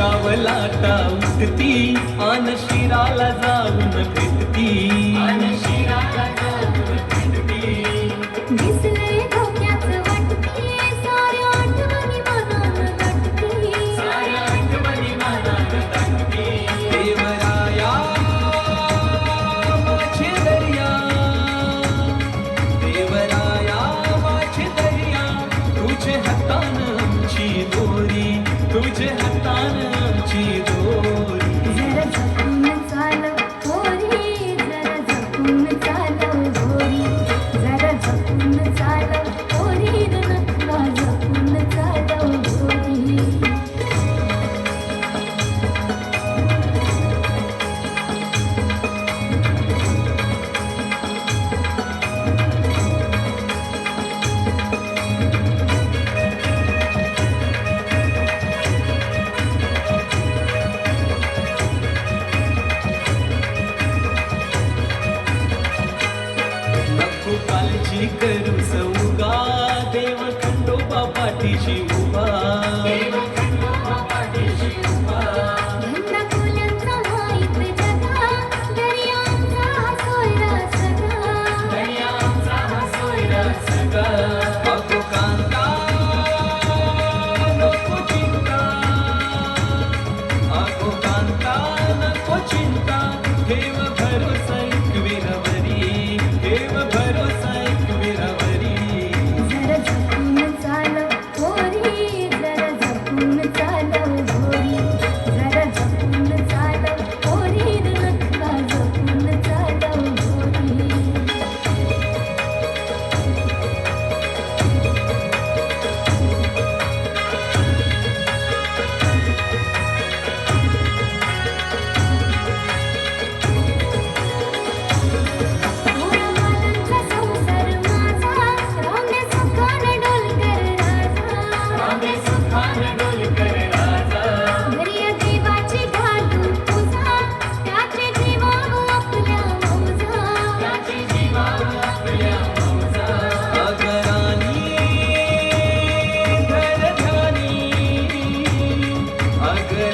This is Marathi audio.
आता उठती आन शिराला जाऊन भेटती. आन शिराला जाऊन भेटती. दिसले धोक्याचं वाटते. साऱ्या आठवणी मनात दटते साऱ्या आठवणी मनात दाटते. देवराया माझे दर्या. देवराया माझे दर्या. तुझे हातान आमची दोरी. तुझे हातान आमची दोरी. करू सौगा देव खंडोबा पाठीशी 아, 그래.